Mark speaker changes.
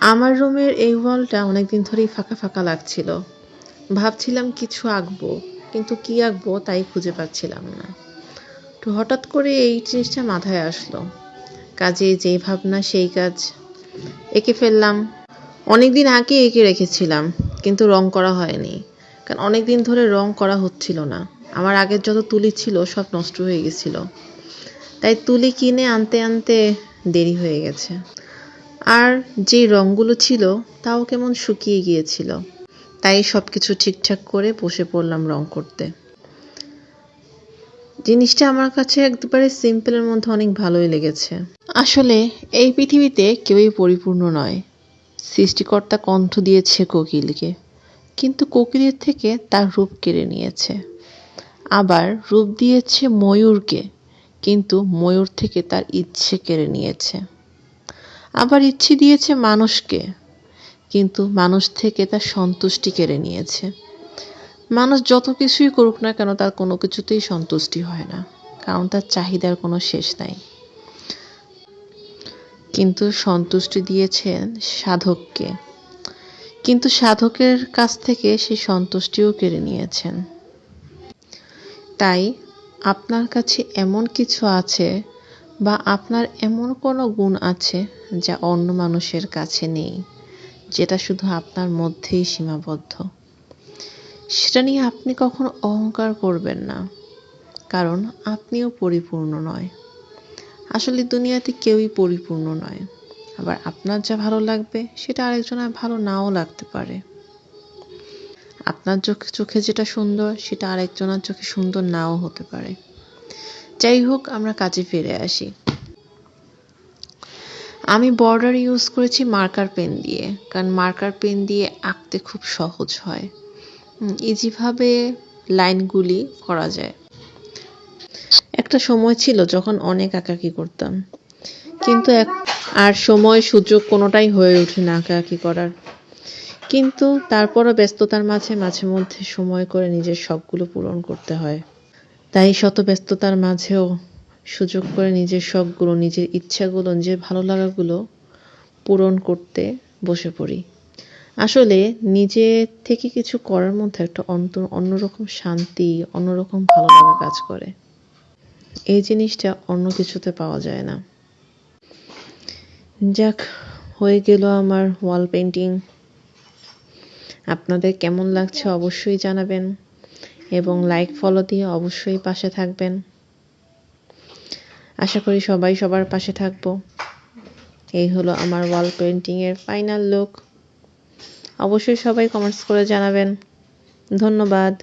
Speaker 1: আমার রুমের এই ওয়ালটা অনেকদিন ধরেই ফাঁকা ফাঁকা লাগছিল। ভাবছিলাম কিছু আঁকবো, কিন্তু কি আঁকবো তাই খুঁজে পাচ্ছিলাম না। তো হঠাৎ করে এই জিনিসটা মাথায় আসলো। কাজে যেই ভাবনা, সেই কাজ। এঁকে ফেললাম। অনেকদিন আগে এঁকে রেখেছিলাম, কিন্তু রং করা হয়নি। কারণ অনেকদিন ধরে রং করা হচ্ছিল না। আমার আগের যত তুলি ছিল, সব নষ্ট হয়ে গেছিল। তাই তুলি কিনে আনতে আনতে দেরি হয়ে গেছে। আর যে রঙগুলো ছিল, তাও কেমন শুকিয়ে গিয়েছিল। তাই সব কিছু ঠিকঠাক করে বসে পড়লাম রং করতে। জিনিসটা আমার কাছে একবারে সিম্পলের মধ্যে অনেক ভালোই লেগেছে। আসলে এই পৃথিবীতে কেউই পরিপূর্ণ নয়। সৃষ্টিকর্তা কণ্ঠ দিয়েছে কোকিলকে, কিন্তু কোকিলের থেকে তার রূপ কেড়ে নিয়েছে। আবার রূপ দিয়েছে ময়ূরকে, কিন্তু ময়ূর থেকে তার ইচ্ছে কেড়ে নিয়েছে। আবার ইচ্ছে দিয়েছে মানুষকে, কিন্তু মানুষ থেকে তার সন্তুষ্টি কেড়ে নিয়েছে। মানুষ যত কিছুই করুক না কেন তার কোনো কিছুতেই সন্তুষ্টি হয় না, কারণ তার চাহিদার কোনো শেষ নাই। কিন্তু সন্তুষ্টি দিয়েছেন সাধককে, কিন্তু সাধকের কাছ থেকে সেই সন্তুষ্টিও কেড়ে নিয়েছেন। তাই আপনার কাছে এমন কিছু আছে বা আপনার এমন কোনো গুণ আছে যা অন্য মানুষের কাছে নেই, যেটা শুধু আপনার মধ্যেই সীমাবদ্ধ? সেটা নিয়ে আপনি কখনো অহংকার করবেন না, কারণ আপনিও পরিপূর্ণ নয়। আসলে দুনিয়াতে কেউই পরিপূর্ণ নয়। আবার আপনার যা ভালো লাগবে, সেটা আরেকজনের ভালো নাও লাগতে পারে। আপনার চোখে চোখে যেটা সুন্দর, সেটা আরেকজনের চোখে সুন্দর নাও হতে পারে। যাই হোক, আমরা কাজে ফিরে আসি। আমি বর্ডার ইউজ করেছি মার্কার পেন দিয়ে, কারণ মার্কার পেন দিয়ে আঁকতে খুব সহজ হয়। ইজিভাবে লাইনগুলি করা যায়। একটা সময় ছিল যখন অনেক আঁকাকি করতাম। কিন্তু এক, আর সময় সুযোগ কোনোটাই হয়ে ওঠে না আঁকাআঁকি করার। কিন্তু তারপরও ব্যস্ততার মাঝে মাঝে মধ্যে সময় করে নিজের শখগুলো পূরণ করতে হয়। তাই শত ব্যস্ততার মাঝেও সুযোগ করে নিজের শখগুলো, নিজের ইচ্ছাগুলো, নিজের ভালো লাগাগুলো পূরণ করতে বসে পড়ি। আসলে নিজে থেকে কিছু করার মধ্যে একটা অন্ত অন্যরকম শান্তি, অন্যরকম ভালো লাগা কাজ করে। এই জিনিসটা অন্য কিছুতে পাওয়া যায় না। যাক, হয়ে গেল আমার ওয়াল পেন্টিং আপনাদের কেমন লাগছে অবশ্যই জানাবেন। এবং লাইক ফলো দিয়ে অবশ্যই পাশে থাকবেন। আশা করি সবাই সবার পাশে থাকব। এই হলো আমার ওয়াল পেন্টিংয়ের ফাইনাল লুক অবশ্যই সবাই কমেন্টস করে জানাবেন। ধন্যবাদ।